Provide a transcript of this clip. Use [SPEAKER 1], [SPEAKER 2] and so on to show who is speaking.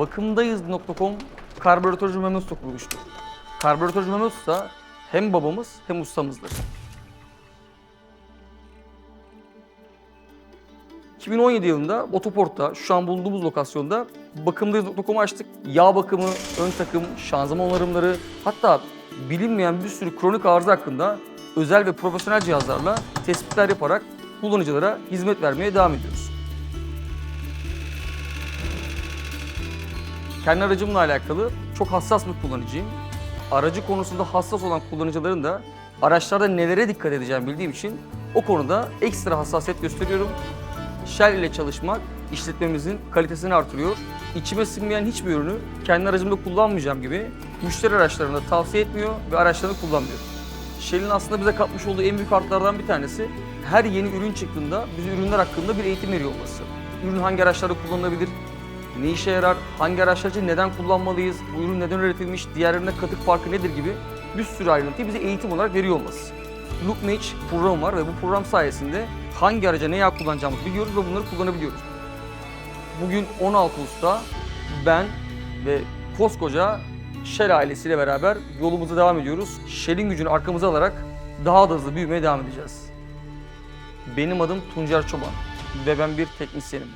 [SPEAKER 1] Bakımdayız.com karbüratörcü Mehmet Usta kurmuştu. Karbüratörcü Mehmet Usta hem babamız hem ustamızdır. 2017 yılında Otoport'ta, şu an bulunduğumuz lokasyonda bakımdayız.com'u açtık. Yağ bakımı, ön takım, şanzıman onarımları, hatta bilinmeyen bir sürü kronik arıza hakkında özel ve profesyonel cihazlarla tespitler yaparak kullanıcılara hizmet vermeye devam ediyoruz. Kendi aracımla alakalı çok hassas bir kullanıcıyım. Aracı konusunda hassas olan kullanıcıların da araçlarda nelere dikkat edeceğimi bildiğim için o konuda ekstra hassasiyet gösteriyorum. Shell ile çalışmak işletmemizin kalitesini artırıyor. İçime sinmeyen hiçbir ürünü kendi aracımda kullanmayacağım gibi müşteri araçlarında tavsiye etmiyor ve araçlarını kullanmıyorum. Shell'in aslında bize katmış olduğu en büyük artılardan bir tanesi her yeni ürün çıktığında bize ürünler hakkında bir eğitim veriyor olması. Ürün hangi araçlarda kullanılabilir, ne işe yarar, hangi araçlar için neden kullanmalıyız, bu ürün neden üretilmiş, diğerlerine katık farkı nedir gibi bir sürü ayrıntıyı bize eğitim olarak veriyor olması. Lookmatch programı var ve bu program sayesinde hangi araca ne yağ kullanacağımızı biliyoruz ve bunları kullanabiliyoruz. Bugün 16 usta, ben ve koskoca Shell ailesiyle beraber yolumuza devam ediyoruz. Shell'in gücünü arkamıza alarak daha da hızlı büyümeye devam edeceğiz. Benim adım Tuncer Çoban ve ben bir teknisyenim.